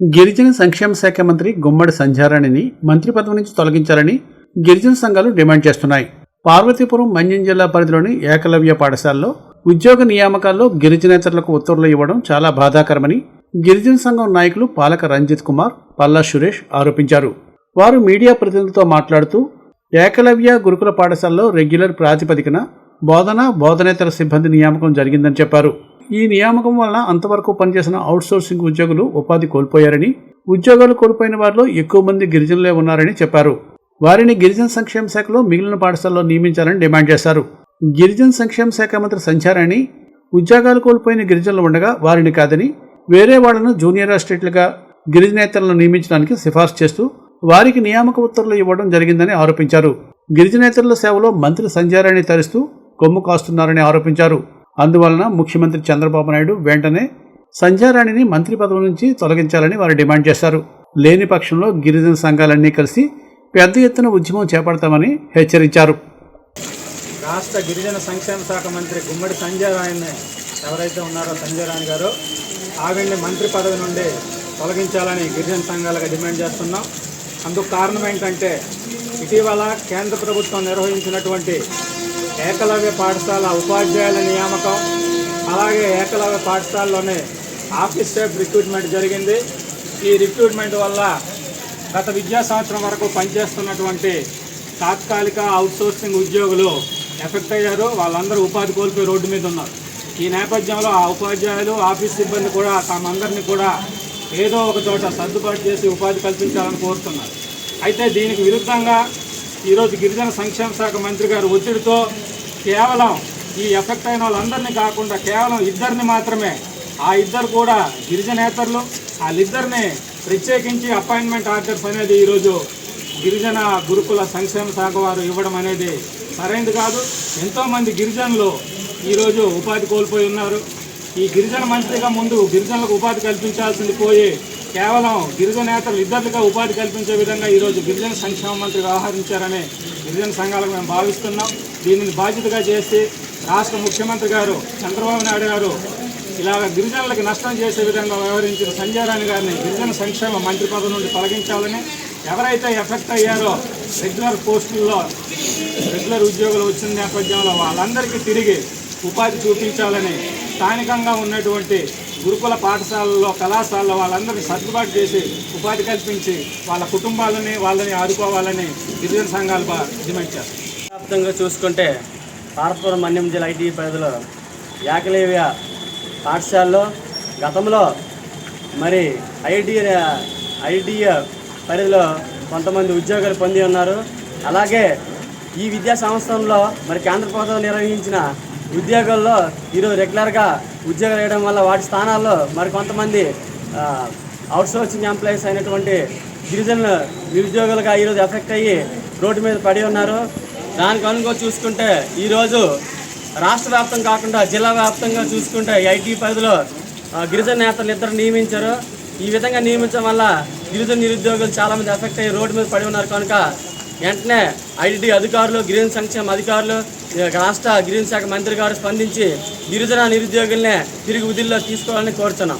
గిరిజన సంక్షేమ శాఖ మంత్రి గుమ్మడి సంధ్యారాణిని మంత్రి పదవి నుంచి తొలగించాలని గిరిజన సంఘాలు డిమాండ్ చేస్తున్నాయి. పార్వతీపురం మన్యం జిల్లా పరిధిలోని ఏకలవ్య పాఠశాలలో ఉద్యోగ నియామకాల్లో గిరిజనేతరులకు ఉత్తర్వులు ఇవ్వడం చాలా బాధాకరమని గిరిజన సంఘం నాయకులు పాలక రంజిత్ కుమార్ పల్లా సురేష్ ఆరోపించారు. వారు మీడియా ప్రతినిధులతో మాట్లాడుతూ ఏకలవ్య గురుకుల పాఠశాలలో రెగ్యులర్ ప్రాతిపదికన బోధన బోధనేతర సిబ్బంది నియామకం జరిగిందని చెప్పారు. ఈ నియామకం వలన అంతవరకు పనిచేసిన అవుట్సోర్సింగ్ ఉద్యోగులు ఉపాధి కోల్పోయారని ఉద్యోగాలు కోల్పోయిన వారిలో ఎక్కువ మంది గిరిజనులే ఉన్నారని చెప్పారు. వారిని గిరిజన సంక్షేమ శాఖలో మిగిలిన పాఠశాలలో నియమించాలని డిమాండ్ చేశారు. గిరిజన సంక్షేమ శాఖ మంత్రి సంచారాన్ని ఉద్యోగాలు కోల్పోయిన గిరిజనులు ఉండగా వారిని కాదని వేరే వాళ్ళను జూనియర్ అసిస్టెంట్లుగా గిరిజనేతలను నియమించడానికి సిఫార్సు చేస్తూ వారికి నియామక ఉత్తర్వులు ఇవ్వడం జరిగిందని ఆరోపించారు. గిరిజనేతరుల సేవలో మంత్రి సంజారాన్ని తరిస్తూ కొమ్ము కాస్తున్నారని ఆరోపించారు. అందువలన ముఖ్యమంత్రి చంద్రబాబు నాయుడు వెంటనే సంధ్యారాణిని మంత్రి పదవి నుంచి తొలగించాలని వారు డిమాండ్ చేశారు. లేని పక్షంలో గిరిజన సంఘాలన్నీ కలిసి పెద్ద ఎత్తున ఉద్యమం చేపడతామని హెచ్చరించారు. రాష్ట్ర గిరిజన సంక్షేమ శాఖ మంత్రి గుమ్మడి సంజయ్ ఎవరైతే ఉన్నారో సంజయ్ గారు ఆవిడ్ని మంత్రి పదవి నుండి తొలగించాలని గిరిజన సంఘాలుగా డిమాండ్ చేస్తున్నాం. అందుకు కారణం ఏంటంటే ఇటీవల కేంద్ర ప్రభుత్వం నిర్వహించినటువంటి ఏకలవ్య పాఠశాల ఉపాధ్యాయుల నియామకం అలాగే ఏకలవ్య పాఠశాలలోనే ఆఫీస్ స్టాఫ్ రిక్రూట్మెంట్ జరిగింది. ఈ రిక్రూట్మెంట్ వల్ల గత విద్యా సంవత్సరం వరకు పనిచేస్తున్నటువంటి తాత్కాలిక అవుట్సోర్సింగ్ ఉద్యోగులు ఎఫెక్ట్ అయ్యారు. వాళ్ళందరూ ఉపాధి కోల్పోయి రోడ్డు మీద ఉన్నారు. ఈ నేపథ్యంలో ఆ ఉపాధ్యాయులు ఆఫీస్ సిబ్బంది కూడా తమందరినీ కూడా ఏదో ఒక చోట సర్దుబాటు చేసి ఉపాధి కల్పించాలని కోరుతున్నారు. అయితే దీనికి విరుద్ధంగా ఈరోజు గిరిజన సంక్షేమ శాఖ మంత్రి గారు ఒత్తిడితో కేవలం ఈ ఎఫెక్ట్ అయిన వాళ్ళందరినీ కాకుండా కేవలం ఇద్దరిని మాత్రమే ఆ ఇద్దరు కూడా గిరిజనేతరులు వాళ్ళిద్దరిని ప్రత్యేకించి అపాయింట్మెంట్ ఆర్డర్స్ అనేది ఈరోజు గిరిజన గురుకుల సంక్షేమ శాఖ వారు ఇవ్వడం అనేది సరైనది కాదు. ఎంతోమంది గిరిజనులు ఈరోజు ఉపాధి కోల్పోయి ఉన్నారు. ఈ గిరిజన మంత్రిగా ముందు గిరిజనులకు ఉపాధి కల్పించాల్సింది పోయి కేవలం గిరిజనేతలు ఇద్దరుగా ఉపాధి కల్పించే విధంగా ఈరోజు గిరిజన సంక్షేమ మంత్రి వ్యవహరించారని గిరిజన సంఘాలకు మేము భావిస్తున్నాం. దీనిని బాధ్యతగా చేసి రాష్ట్ర ముఖ్యమంత్రి గారు చంద్రబాబు నాయుడు గారు ఇలాగ గిరిజనులకు నష్టం చేసే విధంగా వ్యవహరించిన సంజయారాణి గారిని గిరిజన సంక్షేమ మంత్రి పదవి నుండి తొలగించాలని ఎవరైతే ఎఫెక్ట్ అయ్యారో రెగ్యులర్ పోస్టుల్లో రెగ్యులర్ ఉద్యోగులు వచ్చిన నేపథ్యంలో వాళ్ళందరికీ తిరిగి ఉపాధి చూపించాలని స్థానికంగా ఉన్నటువంటి గురుకుల పాఠశాలల్లో కళాశాలలో వాళ్ళందరినీ సర్దుబాటు చేసి ఉపాధి కల్పించి వాళ్ళ కుటుంబాలని వాళ్ళని ఆదుకోవాలని గిరిజన సంఘాలు బా- డిమాండ్ వ్యాప్తంగా చూసుకుంటే పార్వపురం మన్యం జిల్లా ఐటీ పరిధిలో ఏకలేవ్య పాఠశాలలో గతంలో మరి ఐటీ ఐటీ పరిధిలో కొంతమంది ఉద్యోగాలు పొంది ఉన్నారు. అలాగే ఈ విద్యా సంవత్సరంలో మరి కేంద్ర ప్రభుత్వం నిర్వహించిన ఉద్యోగాల్లో ఈరోజు రెగ్యులర్గా ఉద్యోగాలు వేయడం వల్ల వాటి స్థానాల్లో మరి కొంతమంది అవుట్సోర్సింగ్ ఎంప్లాయీస్ అయినటువంటి గిరిజనులు నిరుద్యోగులుగా ఈరోజు ఎఫెక్ట్ అయ్యి రోడ్డు మీద పడి ఉన్నారు. దానికి అనుకో చూసుకుంటే ఈరోజు రాష్ట్ర వ్యాప్తం కాకుండా జిల్లా వ్యాప్తంగా చూసుకుంటే ఐటీ పరిధిలో గిరిజన నేతలు ఇద్దరు నియమించారు. ఈ విధంగా నియమించడం వల్ల గిరిజన నిరుద్యోగులు చాలామంది ఎఫెక్ట్ అయ్యి రోడ్డు మీద పడి ఉన్నారు. కనుక వెంటనే ఐటీ అధికారులు గిరిజన సంక్షేమ అధికారులు రాష్ట్ర గిరిజన శాఖ మంత్రి గారు స్పందించి గిరిజన నిరుద్యోగుల్ని తిరిగి విధుల్లో తీసుకోవాలని కోరుతున్నాం